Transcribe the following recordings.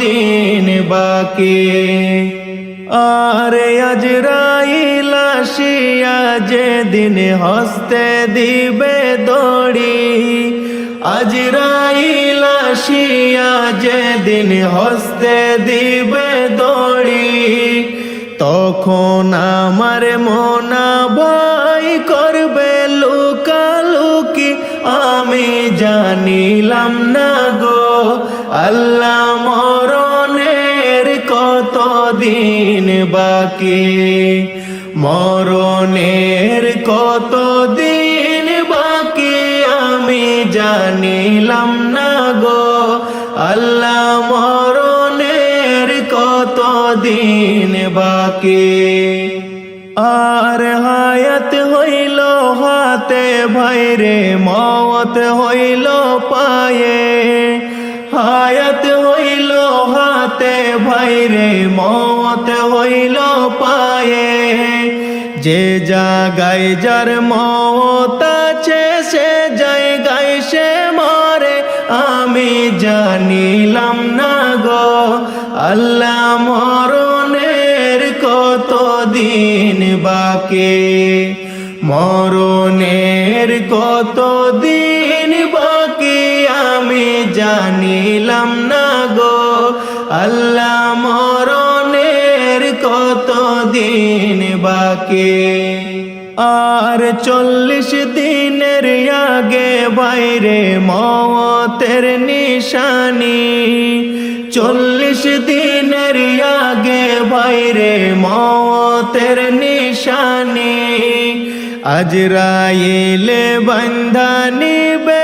দিন বাকি। আর আজরাইল আসিয়া যেদিন হস্তে দিবে দড়ি, আজরাইল আসিয়া যেদিন হস্তে দিবে দড়ি, তখন আমার মনা ভাই করবে লুকালুকি। আমি জানিলাম না গো আল্লাহ মরণের কত দিন বাকি? মরণের কত দিন বাকি আমি জানিলাম না গো। আল্লাহ মরণের কত দিন বাকি? আর হায়াত হইল হাতে ভাইরে মত হইল পায়ে। হায়াত ভাইরে মত হইল পায়ে। যে জাগায় যার মত আছে, সে জায়গায় সে মরে। আমি জানিলাম না গো, আল্লাহ মরণের কত দিন বাকি? মরণের কত দিন বাকি? আমি জানিলাম না গো আল্লাহ মরণের কত দিন বাকি? আর চল্লিশ দিনের আগে বাইরে মতের নিশানি। চল্লিশ দিনের আগে বাইরে মতের নিশানি। আজরাইলে বন্ধানি চোখে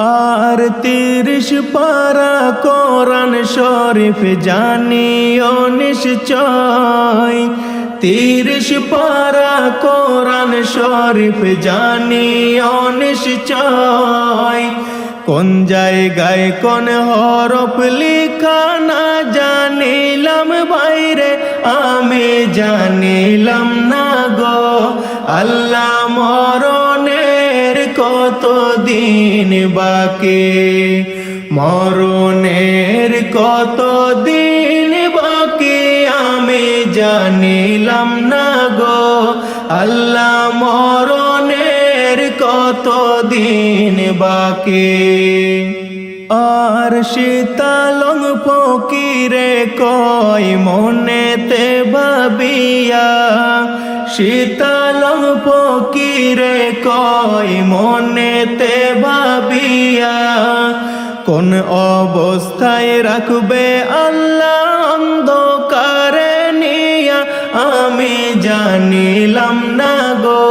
আর তিরিশ পারা কোরআন শরীফ জানিও নিশ্চয়। তিরিশ পারা কোরআন শরীফ জানিও নিশ্চয়। কোন জায়গায় কোন হরফ লিখা না জানিলাম বাইরে, আমি জানিলাম না গো। আল্লাহ দিন বাকি। মরণের কত দিন বাকি আমি জানিলাম না গো। আল্লাহ, মরণের কত দিন বাকি। আর শীতালং ফকিরে কয়, মনেতে ভাবিয়া শীতালং ফকিরে কয় মনেতে ভাবিয়া, কোন অবস্থায় রাখবে আল্লাহ অন্ধকারে নিয়া? আমি জানিলাম না গো,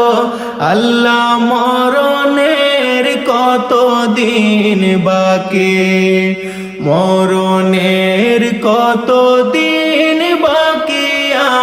আল্লাহ মরণের কত দিন বাকি? মরণের কত দিন বাকি